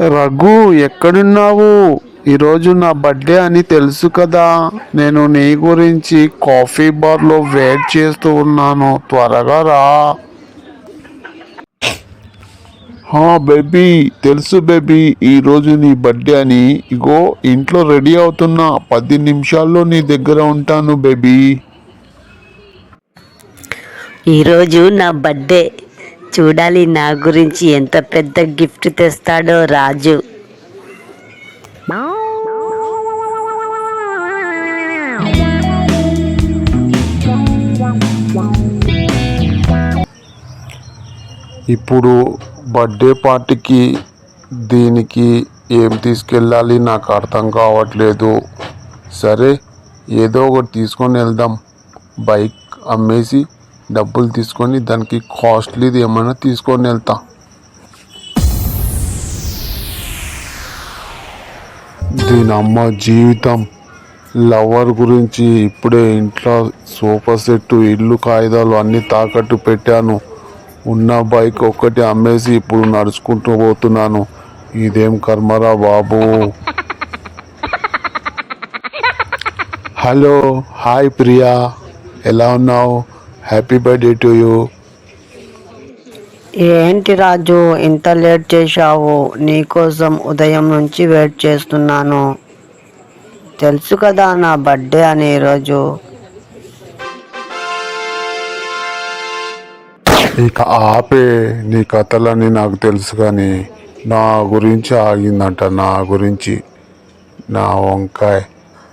రఘు ఎక్కడున్నావు? ఈరోజు నా బర్త్డే అని తెలుసు కదా. నేను నీ గురించి కాఫీ బార్లో వెయిట్ చేస్తూ ఉన్నాను. త్వరగా రా. హా బేబీ తెలుసు బేబీ ఈరోజు నీ బర్త్డే అని. ఇగో ఇంట్లో రెడీ అవుతున్నా. పది నిమిషాల్లో నీ దగ్గర ఉంటాను బేబీ. ఈరోజు నా బర్త్డే చూడాలి నా గురించి ఎంత పెద్ద గిఫ్ట్ తెస్తాడో రాజు. ఇప్పుడు బర్త్డే పార్టీకి దీనికి ఏం తీసుకెళ్ళాలి నాకు అర్థం కావట్లేదు. సరే ఏదో ఒకటి తీసుకొని వెళ్దాం. బైక్ అమ్మేసి డబ్బులు తీసుకొని దానికి కాస్ట్లీది ఏమైనా తీసుకొని వెళ్తా. దీని అమ్మ జీవితం. లవర్ గురించి ఇప్పుడే ఇంట్లో సోఫా సెట్ ఇల్లు కాగితాలు అన్ని తాకట్టు పెట్టాను. ఉన్న బైక్ ఒక్కటి అమ్మేసి ఇప్పుడు నడుచుకుంటూ పోతున్నాను. ఇదేం కర్మరా బాబు? Hello hi Priya. ఎలా ఉన్నావు? హ్యాపీ బర్త్డే టు యూ ఏంటి రాజు ఇంత లేట్ చేశావు? నీకోసం ఉదయం నుంచి వెయిట్ చేస్తున్నాను. తెలుసు కదా నా బర్త్డే అని ఈరోజు ఇక ఆపే నీ కథలని నాకు తెలుసు కానీ నా గురించి ఆగిందంట నా గురించి. నా వంకాయ.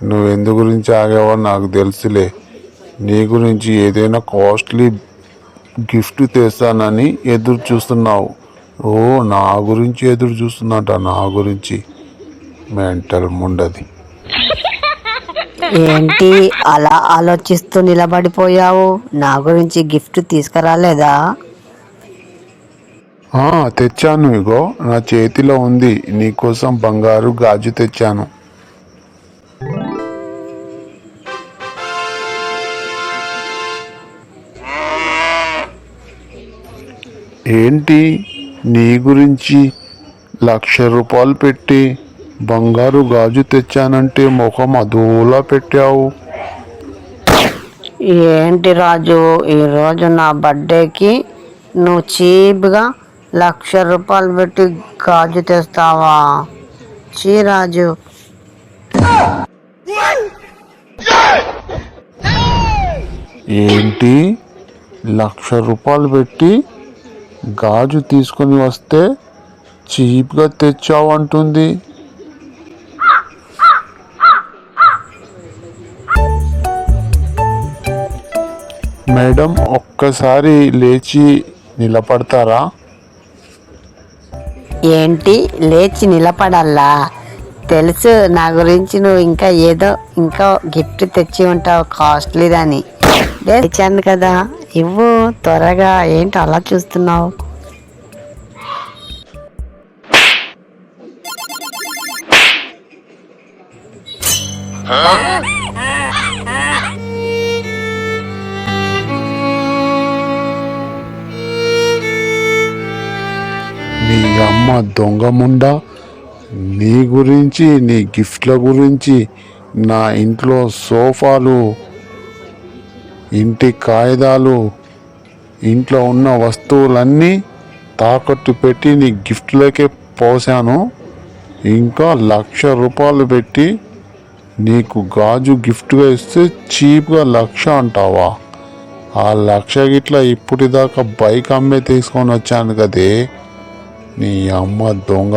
నువ్వు ఎందు గురించి ఆగావో నాకు తెలుసులే. నీ గురించి ఏదైనా కాస్ట్లీ గిఫ్ట్ తెస్తానని ఎదురు చూస్తున్నావు. ఓ నా గురించి ఎదురు చూస్తున్నట నా గురించి. మెంటల్ ముండది. ఏంటి అలా ఆలోచిస్తూ నిలబడిపోయావు? నా గురించి గిఫ్ట్ తీసుకురాలేదా? తెచ్చాను ఇగో. నా చేతిలో ఉంది. నీకోసం బంగారు గాజు తెచ్చాను. ఏంటి నీ గురించి లక్ష రూపాయలు పెట్టి బంగారు గాజు తెచ్చానంటే ముఖం అదోలా పెట్టావు? ఏంటి రాజు ఈరోజు నా బర్త్డేకి నువ్వు చీప్గా లక్ష రూపాయలు పెట్టి గాజు తెస్తావా? చీ రాజు. ఏంటి లక్ష రూపాయలు పెట్టి గాజు తీసుకొని వస్తే చీప్గా తెచ్చావు అంటుంది మేడం ఒక్కసారి లేచి నిలబడతారా? ఏంటి? లేచి నిలబడాలా? తెలుసు నా గురించి నువ్వు ఇంకా ఏదో ఇంకా గిఫ్ట్ తెచ్చి ఉంటావు కాస్ట్లీదని. తెచ్చాను కదా. ఇవ్వు త్వరగా ఏంటి అలా చూస్తున్నావు? నీ అమ్మ దొంగ ముండా? నీ గురించి నీ గిఫ్ట్ల గురించి నా ఇంట్లో సోఫాలు ఇంటి కాగితాలు ఇంట్లో ఉన్న వస్తువులన్నీ తాకట్టు పెట్టి నీ గిఫ్ట్లోకే పోసాను ఇంకా లక్ష రూపాయలు పెట్టి నీకు గాజు గిఫ్ట్గా ఇస్తే చీప్గా లక్ష అంటావా? ఆ లక్ష గిట్ల ఇప్పటిదాకా బైక్ అమ్మే తీసుకొని వచ్చాను కదే. నీ అమ్మ దొంగ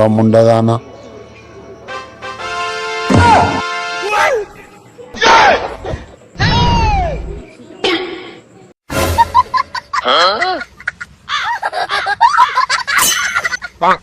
嗯啊